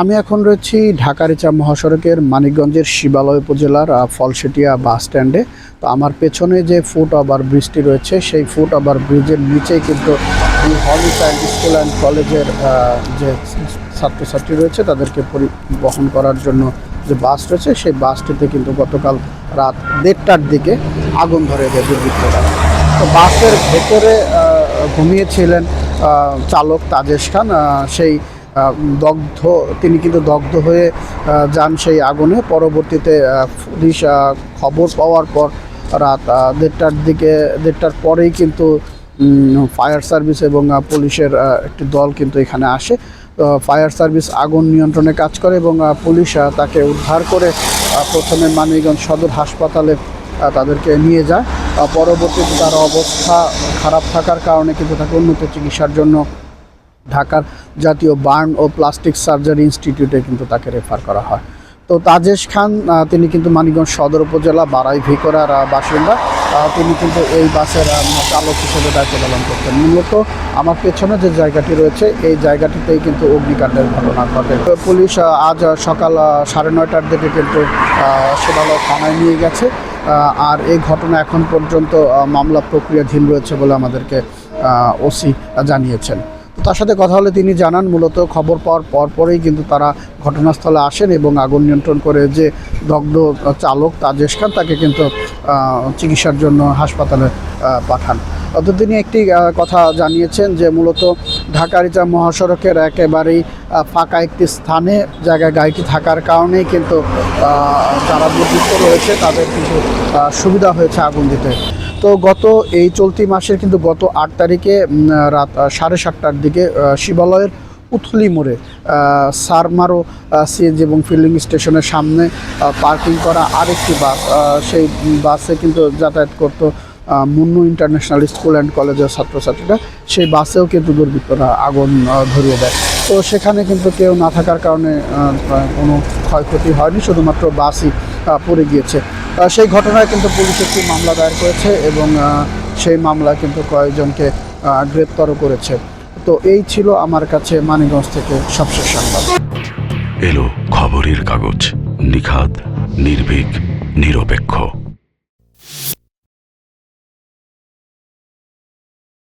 আমি এখন রয়েছি ঢাকারিচা মহাসড়কের মানিকগঞ্জের শিবালয় উপজেলার ফলসেটিয়া বাস স্ট্যান্ডে। তো আমার পেছনে যে ফুট ওভার ব্রিজটি রয়েছে, সেই ফুট ওভার ব্রিজের নিচেই কিন্তু হলি চাইল্ড স্কুল অ্যান্ড কলেজের যে ছাত্রছাত্রী রয়েছে, তাদেরকে পরিবহন করার জন্য যে বাস রয়েছে, সেই বাসটিতে কিন্তু গতকাল রাত দেড়টার দিকে আগুন ধরে দেয় দুর্বৃত্তরা। তো বাসের ভেতরে ঘুমিয়েছিলেন চালক তাজেশ খান সেই দগ্ধ, তিনি কিন্তু দগ্ধ হয়ে যান সেই আগুনে। পরবর্তীতে পুলিশ খবর পাওয়ার পর রাত দেড়টার দিকে, দেড়টার পরেই কিন্তু ফায়ার সার্ভিস এবং পুলিশের একটি দল কিন্তু এখানে আসে। ফায়ার সার্ভিস আগুন নিয়ন্ত্রণে কাজ করে এবং পুলিশ তাকে উদ্ধার করে প্রথমে মানিকগঞ্জ সদর হাসপাতালে তাদেরকে নিয়ে যায়। পরবর্তীতে তার অবস্থা খারাপ থাকার কারণে কিন্তু তাকে উন্নত চিকিৎসার জন্য ঢাকার জাতীয় বার্ন ও প্লাস্টিক সার্জারি ইনস্টিটিউটে কিন্তু তাকে রেফার করা হয়। তো তাজেশ খান তিনি কিন্তু মানিকগঞ্জ সদর উপজেলা, বারাই ভিকরার বাসিন্দা। তিনি কিন্তু এই বাসের চালক হিসেবে দায়িত্ব পালন করতেন। মূলত আমার পেছনে যে জায়গাটি রয়েছে, এই জায়গাটিতেই কিন্তু অগ্নিকাণ্ডের ঘটনা ঘটে। পুলিশ আজ সকাল সাড়ে নয়টার দিকে কিন্তু সেবালয় থানায় নিয়ে গেছে। আর এই ঘটনা এখন পর্যন্ত মামলা প্রক্রিয়াধীন রয়েছে বলে আমাদেরকে ওসি জানিয়েছেন। তার সাথে কথা হলে তিনি জানান, মূলত খবর পাওয়ার পর পরেই কিন্তু তারা ঘটনাস্থলে আসেন এবং আগুন নিয়ন্ত্রণ করে যে দগ্ধ চালক তাজেশ খান তাকে কিন্তু চিকিৎসার জন্য হাসপাতালে পাঠান। অত তিনি একটি কথা জানিয়েছেন যে মূলত ঢাকারিচা মহাসড়কের একেবারেই ফাঁকা একটি স্থানে জায়গায় গাড়িটি থাকার কারণেই কিন্তু যারা দুর্বৃত্ত রয়েছে তাদের কিন্তু সুবিধা হয়েছে আগুন দিতে। তো গত এই চলতি মাসের কিন্তু গত আট তারিখে রাত সাড়ে সাতটার দিকে শিবালয়ের উথলি মোড়ে সারমারো সিএনজি এবং ফিলিং স্টেশনের সামনে পার্কিং করা আরেকটি বাস সেই বাসে কিন্তু যাতায়াত করতো মুন্নু ইন্টারন্যাশনাল স্কুল অ্যান্ড কলেজের ছাত্রছাত্রীরা। সেই বাসেও কিন্তু দুর্বৃত্তরা আগুন ধরিয়ে দেয়। তো সেখানে কিন্তু কেউ না থাকার কারণে কোনো ক্ষয়ক্ষতি হয়নি, শুধুমাত্র বাসই পড়ে গিয়েছে। সেই ঘটনায় কিন্তু পুলিশ একটি মামলা দায়ের করেছে এবং সেই মামলা কিন্তু কয়েকজনকে গ্রেপ্তারও করেছে। তো এই ছিল আমার কাছে মানিগঞ্জ থেকে সবশেষ সংবাদ। এলো খবরের কাগজ নিখাত নির্ভীক, নিরপেক্ষ।